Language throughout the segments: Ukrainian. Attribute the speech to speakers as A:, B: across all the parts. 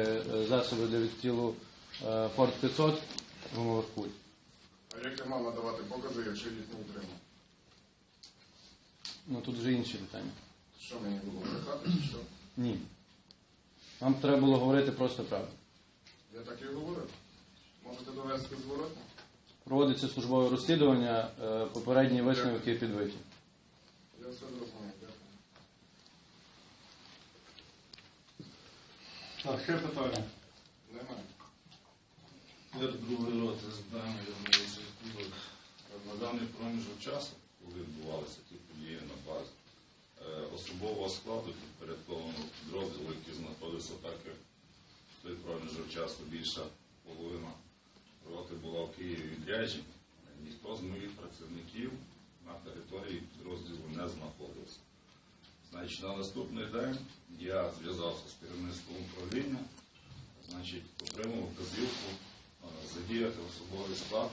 A: е, засоби для відстрілу е, Форд 500 гумових
B: А як я мав надавати покази, якщо їх не утримав?
A: Ну тут вже інші питання.
B: Що мені було брехати чи що?
A: Ні. Вам треба було говорити просто правду.
B: Я так і говорив. Можете довести зворотно?
A: Проводиться службове розслідування, е, попередні висновки підбиті.
B: Я все зрозумів. Дякую.
C: Так, ще питання.
B: Немає.
D: Я говорю, з що тут на даний проміжок часу, коли відбувалися ті події на базі, е, особового складу підпорядкованого підрозділу, який знаходився так, як в той проміжок часу більша половина роти була в Києві відряджені, ніхто з моїх працівників на території підрозділу не знаходився. Значить, на наступний день я зв'язався з керівництвом управління, значить, отримав вказівку е, задіяти особовий склад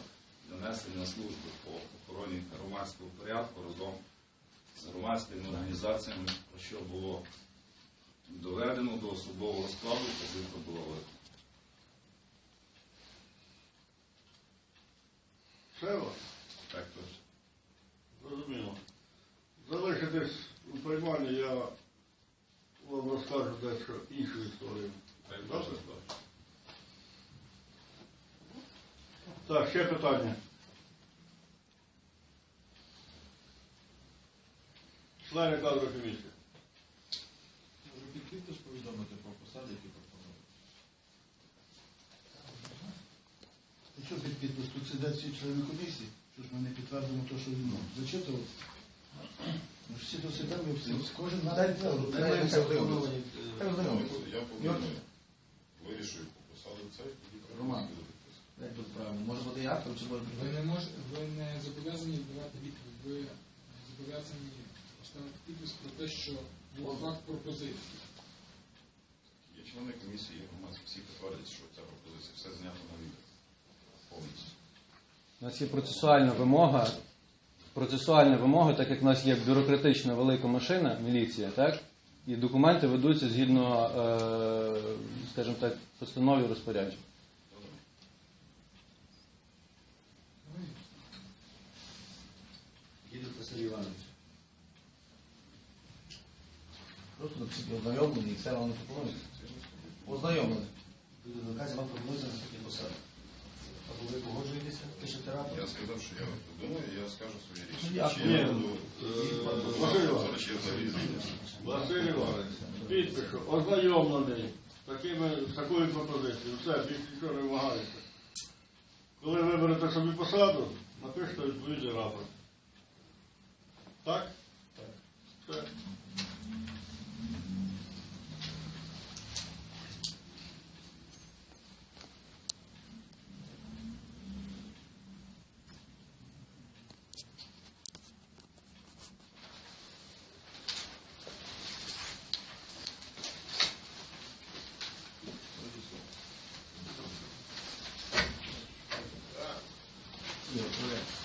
D: для несення служби по охороні громадського порядку разом з громадськими організаціями, про що було доведено до особового складу, вказівка була виконана.
C: Все?
D: Так точно.
C: Зрозуміло. Залишитесь у прийманні, я вам розкажу дещо іншу історію.
D: Так
C: Добре?
D: так.
C: Так, ще питання. Члени кадрової комісії.
E: Може підпитиш повідомити про посади, які пропонують?
F: Що під підпис? Тут сидять всі члени комісії, що ж ми не підтвердимо те, що він зачитував. Всі сидимо, всі, кожен на день
E: Дивимося,
F: пропоновані.
E: Так.
D: Я повинен вирішую по посаду цей, тоді треба
E: Роман. Як тут правильно? Може бути і автор, чи може
G: Ви
E: бути?
G: не мож, ви не зобов'язані давати відповідь. Ви зобов'язані поставити підпис про те, що був факт пропозиції.
D: Є члени комісії, є громадські, всі підтвердять, що ця пропозиція все знято на відео. Повністю.
A: У нас є процесуальна вимога. Процесуальна вимога, так як в нас є бюрократична велика машина, міліція, так? І документи ведуться згідно, е, скажімо так, постанові розпоряджень.
E: Просто ознайомлені, і все вам не пропонують. Ознайомлені. Наказі вам пропонується на такі посади. Ви погоджуєтеся, пишете рапорт.
D: Я сказав, що я подумаю, і я скажу своє
E: Ну,
D: рішення.
E: як?
D: Чи я буду
C: е, Василь Іванович. підпишу, ознайомлений з такими, такою пропозицією. Все, більше нічого не вимагається. Коли виберете собі посаду, напишете відповідний рапорт. Так? Так. Все.
E: Ні, добре.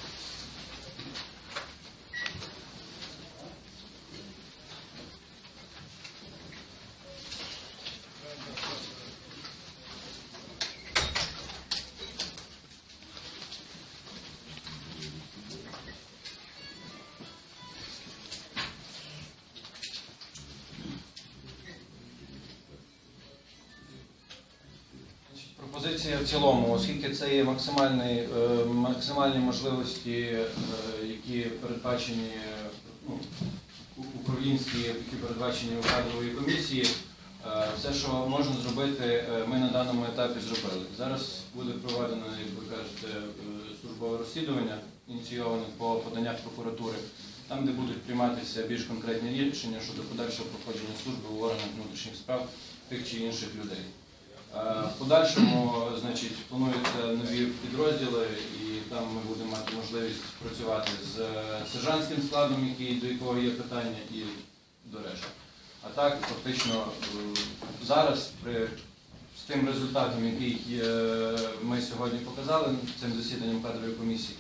A: Пропозиція в цілому, оскільки це є максимальний, е, максимальні можливості, е, які передбачені ну, управлінські, які передбачені у кадровій комісії, е, все, що можна зробити, ми на даному етапі зробили. Зараз буде проведено, як ви кажете, службове розслідування, ініційоване по поданнях прокуратури, там, де будуть прийматися більш конкретні рішення щодо подальшого проходження служби у органах внутрішніх справ тих чи інших людей. Е, В подальшому, значить, плануються нові підрозділи, і там ми будемо мати можливість працювати з е, сержантським складом, який, до якого є питання, і до решти. А так, фактично, е, зараз при з тим результатом, який ми сьогодні показали цим засіданням кадрової комісії,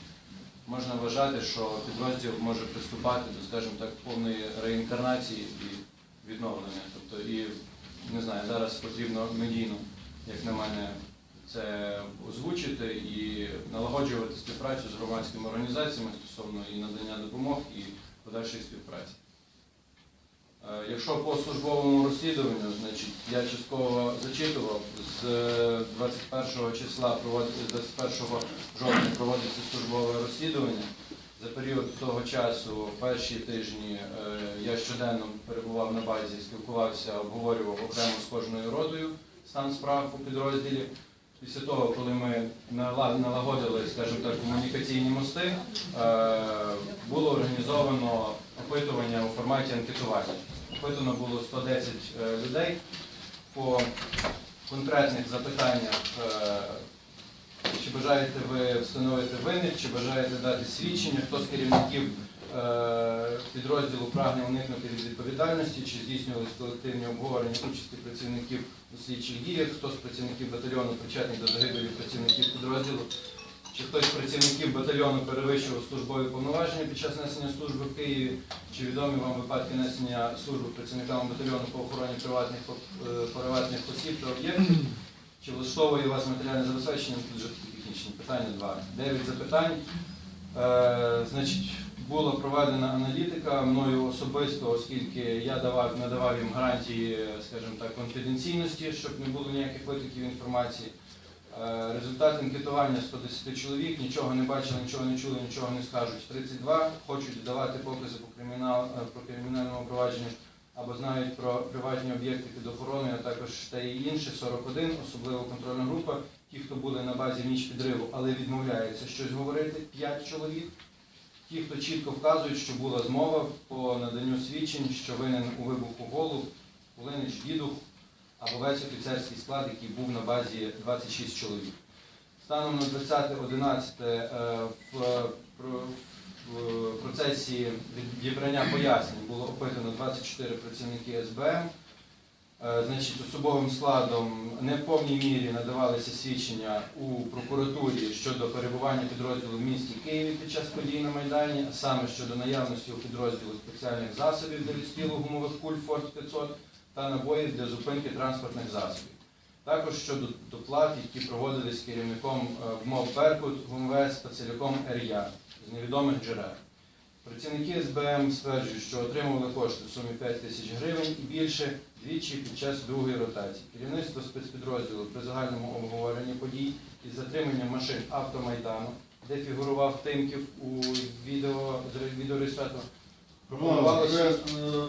A: можна вважати, що підрозділ може приступати до, скажімо так, повної реінкарнації і відновлення. Тобто і не знаю, зараз потрібно медійно, як на мене, це озвучити і налагоджувати співпрацю з громадськими організаціями стосовно і надання допомог, і подальшої співпраці. Е, Якщо по службовому розслідуванню, значить я частково зачитував з е, 21 числа з 21 жовтня проводиться службове розслідування. За період того часу, перші тижні, е, я щоденно перебував на базі, спілкувався, обговорював окремо з кожною родою стан справ у підрозділі. Після того, коли ми налагодили, скажімо так, комунікаційні мости, е, було організовано опитування у форматі анкетування. Опитано було 110 е, людей по конкретних запитаннях. е, Чи бажаєте ви встановити винних, чи бажаєте дати свідчення, хто з керівників підрозділу прагне уникнути від відповідальності, чи здійснювалися колективні обговорення участі працівників у слідчих діях, хто з працівників батальйону причетний до загибелі працівників підрозділу, чи хтось з працівників батальйону перевищував службові повноваження під час несення служби в Києві, чи відомі вам випадки несення служби працівниками батальйону по охороні приватних, е, приватних осіб та об'єктів, чи влаштовує вас матеріальне забезпечення? Тут вже технічні питання два. Дев'ять запитань. Е, значить, була проведена аналітика мною особисто, оскільки я давав, надавав їм гарантії, скажімо так, конфіденційності, щоб не було ніяких витоків інформації. Е, Результат анкетування 110 чоловік, нічого не бачили, нічого не чули, нічого не скажуть. 32 хочуть давати покази по, кримінал, е, по кримінальному провадженню або знають про приватні об'єкти під охороною, а також те і інше, 41, особливо контрольна група. Ті, хто були на базі ніч підриву, але відмовляються щось говорити, 5 чоловік. Ті, хто чітко вказують, що була змова по наданню свідчень, що винен у вибуху голуб, Кулинич, Дідух або весь офіцерський склад, який був на базі 26 чоловік. Станом на 20.11 е, в, е, в процесі відібрання пояснень було опитано 24 працівники СБМ. Е, Значить, особовим складом не в повній мірі надавалися свідчення у прокуратурі щодо перебування підрозділу в місті Києві під час подій на Майдані, а саме щодо наявності у підрозділу спеціальних засобів для відстрілу гумових куль Форт 500 та набоїв для зупинки транспортних засобів. Також щодо доплат, які проводились керівником е, ВМОВ Беркут, ГУМВС та ціляком РЯ з невідомих джерел. Працівники СБМ стверджують, що отримували кошти в сумі 5 тисяч гривень і більше двічі під час другої ротації. Керівництво спецпідрозділу при загальному обговоренні подій із затриманням машин автомайдану, де фігурував Тимків у відео
C: це, е,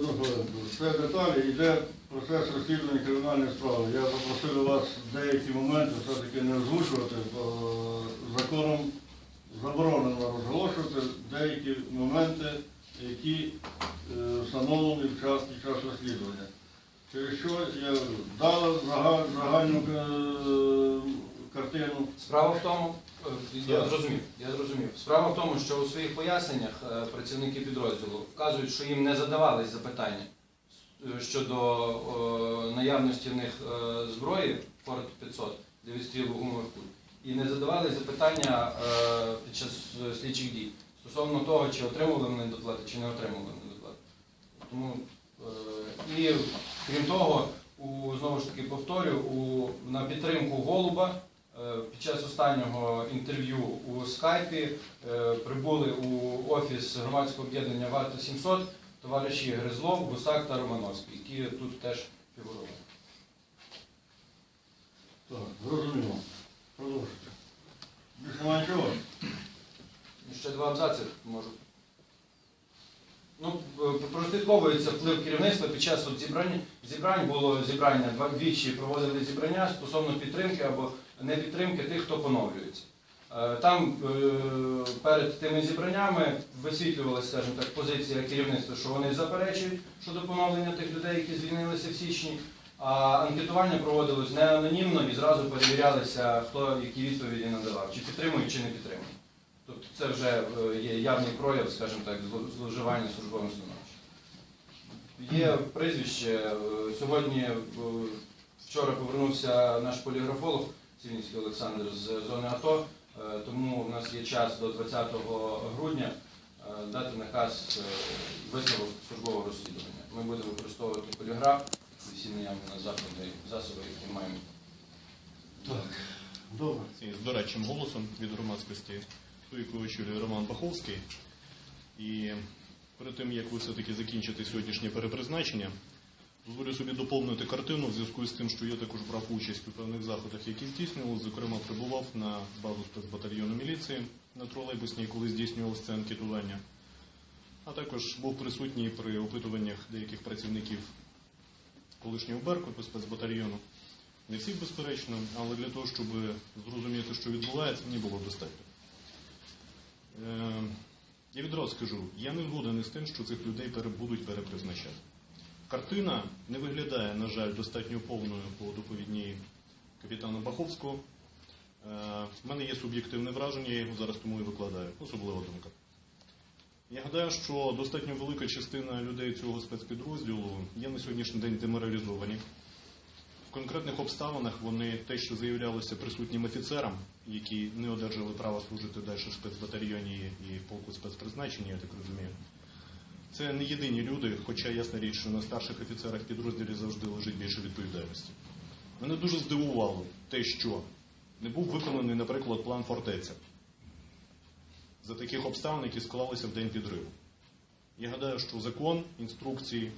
C: ну, хвилинку, це деталі, йде процес розслідування кримінальної справи. Я попросив вас деякі моменти все-таки не озвучувати, е, законом заборонено розголошувати деякі моменти, які е, встановлені в час, під час розслідування. Через що я дала загальну е, картину.
A: Справа в тому, е, я зрозумів, я зрозумів. Справа в тому, що у своїх поясненнях працівники підрозділу вказують, що їм не задавались запитання щодо наявності в них зброї Форт 500 для відстрілу гумових куль. І не задавали запитання е, під час е, слідчих дій стосовно того, чи отримували вони доплати, чи не отримували вони доплати. Тому е, і крім того, у знову ж таки повторю, у на підтримку голуба під час останнього інтерв'ю у скайпі прибули у офіс громадського об'єднання Варта 700 товариші Гризлов, Гусак та Романовський, які тут теж фігурували.
C: Так, зрозуміло. Продовжуйте. Більше немає нічого?
A: Ну, Ще два абзаци можу. Ну, е, прослідковується вплив керівництва під час от зібрань. Зібрань було зібрання двічі проводили зібрання стосовно підтримки або не підтримки тих, хто поновлюється. Е, Там е, перед тими зібраннями висвітлювалася, скажімо так, позиція керівництва, що вони заперечують щодо поновлення тих людей, які звільнилися в січні. А анкетування проводилось не анонімно і зразу перевірялися, хто які відповіді надавав, чи підтримують, чи не підтримують. Тобто це вже е, є явний прояв, скажімо так, зловживання службовим становищем. Є прізвище. е, Сьогодні, е, вчора повернувся наш поліграфолог Цивінський Олександр з зони АТО, тому в нас є час до 20 грудня дати наказ висновок службового розслідування. Ми будемо використовувати поліграф всі наявні заходи, засоби, які маємо.
F: Так, добре.
H: з дорадчим голосом від громадськості, ту, яку очолює Роман Баховський. І перед тим, як ви все-таки закінчите сьогоднішнє перепризначення, дозволю собі доповнити картину в зв'язку з тим, що я також брав участь у певних заходах, які здійснював. Зокрема, прибував на базу спецбатальйону міліції на тролейбусній, коли здійснював це анкетування. А також був присутній при опитуваннях деяких працівників колишнього Беркуту спецбатальйону. Не всіх, безперечно, але для того, щоб зрозуміти, що відбувається, мені було достатньо. Е, я відразу скажу, я не згоден із тим, що цих людей будуть перепризначати. Картина не виглядає, на жаль, достатньо повною по доповідній капітану Баховського. Е, в мене є суб'єктивне враження, я його зараз тому і викладаю, особлива думка. Я гадаю, що достатньо велика частина людей цього спецпідрозділу є на сьогоднішній день деморалізовані. В конкретних обставинах вони те, що заявлялося присутнім офіцерам, які не одержали права служити далі в спецбатальйоні і полку спецпризначення, я так розумію. Це не єдині люди, хоча ясна річ, що на старших офіцерах підрозділі завжди лежить більше відповідальності. Мене дуже здивувало те, що не був виконаний, наприклад, план фортеця за таких обставин, які склалися в день підриву. Я гадаю, що закон, інструкції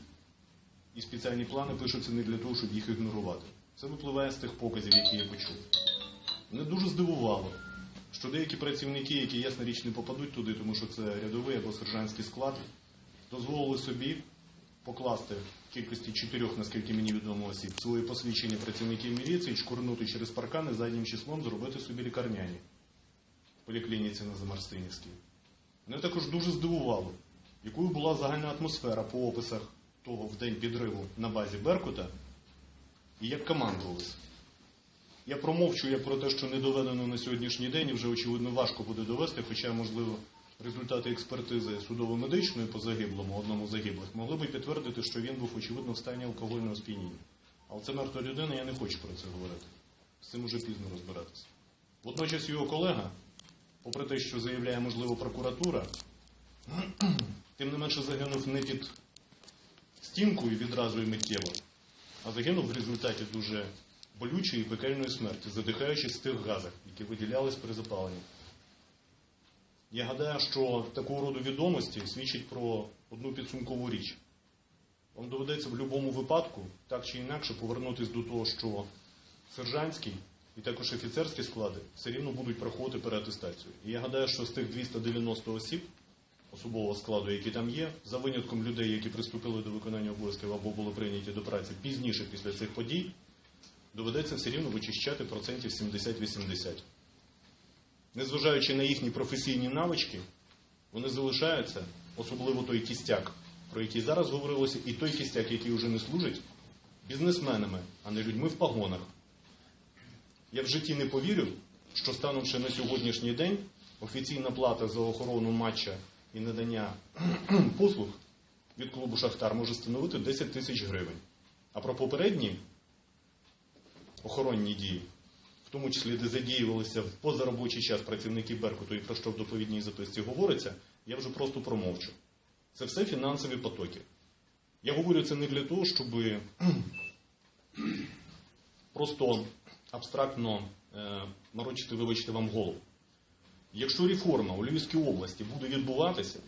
H: і спеціальні плани пишуться не для того, щоб їх ігнорувати. Це випливає з тих показів, які я почув. Мене дуже здивувало, що деякі працівники, які ясна річ не попадуть туди, тому що це рядовий або сержантський склад, дозволили собі покласти в кількості чотирьох, наскільки мені відомо осіб, свої посвідчення працівників міліції, чкурнути через паркани заднім числом, зробити собі лікарняні поліклініці на Замарстинівській. Мене також дуже здивувало, якою була загальна атмосфера по описах того в день підриву на базі Беркута і як командувалися. Я промовчу як про те, що не доведено на сьогоднішній день, і вже очевидно важко буде довести, хоча, можливо, результати експертизи судово-медичної по загиблому, одному загиблих, могли би підтвердити, що він був, очевидно, в стані алкогольного сп'яніння. Але це мертва людина, я не хочу про це говорити. З цим уже пізно розбиратися. Водночас його колега, попри те, що заявляє, можливо, прокуратура, тим не менше загинув не під стінкою відразу і миттєво, а загинув в результаті дуже болючої і пекельної смерті, задихаючись в тих газах, які виділялись при запаленні. Я гадаю, що такого роду відомості свідчить про одну підсумкову річ. Вам доведеться в будь-якому випадку, так чи інакше, повернутися до того, що сержантський і також офіцерські склади все рівно будуть проходити переатестацію. І я гадаю, що з тих 290 осіб особового складу, які там є, за винятком людей, які приступили до виконання обов'язків або були прийняті до праці пізніше після цих подій, доведеться все рівно вичищати процентів 70-80. Незважаючи на їхні професійні навички, вони залишаються, особливо той кістяк, про який зараз говорилося, і той кістяк, який вже не служить, бізнесменами, а не людьми в погонах. Я в житті не повірю, що станом ще на сьогоднішній день офіційна плата за охорону матча і надання послуг від клубу Шахтар може становити 10 тисяч гривень. А про попередні охоронні дії, в тому числі де задіювалися в позаробочий час працівники Беркуту і про що в доповідній записці говориться, я вже просто промовчу. Це все фінансові потоки. Я говорю це не для того, щоб просто абстрактно е, морочити, вибачте вам голову. Якщо реформа у Львівській області буде відбуватися,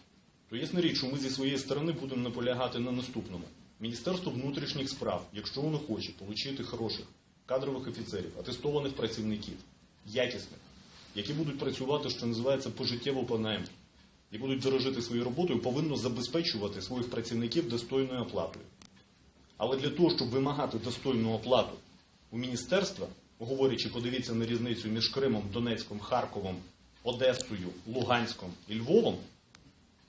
H: то ясна річ, що ми зі своєї сторони будемо наполягати на наступному. Міністерство внутрішніх справ, якщо воно хоче отримати хороших кадрових офіцерів, атестованих працівників, якісних, які будуть працювати, що називається пожиттєво по найму, і будуть дорожити своєю роботою, повинно забезпечувати своїх працівників достойною оплатою. Але для того, щоб вимагати достойну оплату у міністерства, говорячи, подивіться на різницю між Кримом, Донецьком, Харковом, Одесою, Луганськом і Львовом,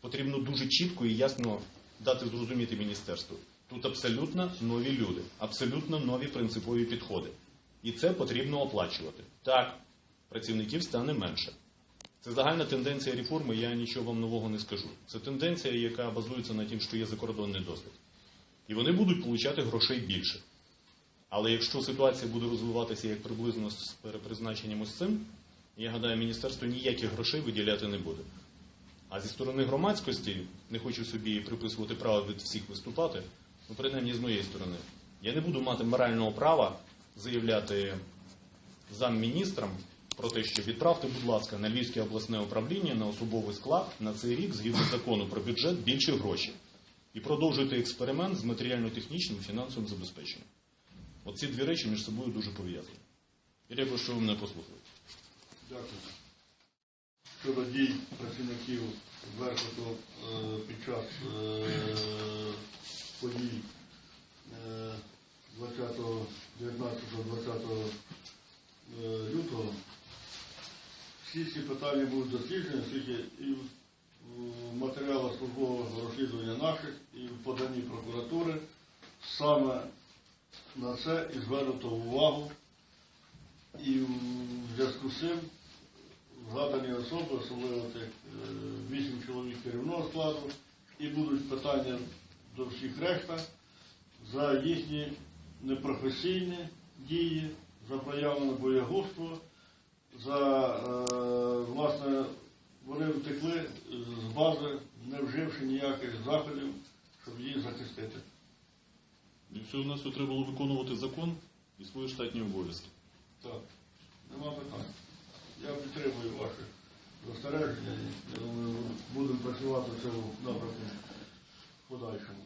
H: потрібно дуже чітко і ясно дати зрозуміти міністерству. Тут абсолютно нові люди, абсолютно нові принципові підходи. І це потрібно оплачувати. Так, працівників стане менше. Це загальна тенденція реформи, я нічого вам нового не скажу. Це тенденція, яка базується на тим, що є закордонний досвід. І вони будуть получати грошей більше. Але якщо ситуація буде розвиватися як приблизно з перепризначенням ось цим, я гадаю, міністерство ніяких грошей виділяти не буде. А зі сторони громадськості, не хочу собі приписувати право від всіх виступати, ну, принаймні з моєї сторони, Я не буду мати морального права заявляти замміністрам про те, що відправте, будь ласка, на Львівське обласне управління на особовий склад на цей рік згідно закону про бюджет більше грошей. І продовжуйте експеримент з матеріально-технічним фінансовим забезпеченням. Оці дві речі між собою дуже пов'язані. Я дякую, що ви мене послухали.
C: Дякую. Щодо дій працівників Беркуту е, під час е, подій е, 20, 19-20 е, лютого, всі ці питання будуть досліджені, оскільки і в матеріалах службового розслідування наших, і в поданні прокуратури саме на це і звернуто увагу. І в зв'язку з цим згадані особи, особливо тих е, вісім чоловік керівного складу, і будуть питання до всіх решта за їхні непрофесійні дії, за проявлене боягузтво, за е, власне вони втекли з бази, не вживши ніяких заходів, щоб її захистити.
H: І все у нас треба було виконувати закон і свої штатні обов'язки.
C: Так, нема питань. Я підтримую ваші застереження я думаю, будемо працювати в цьому напрямку подальшому.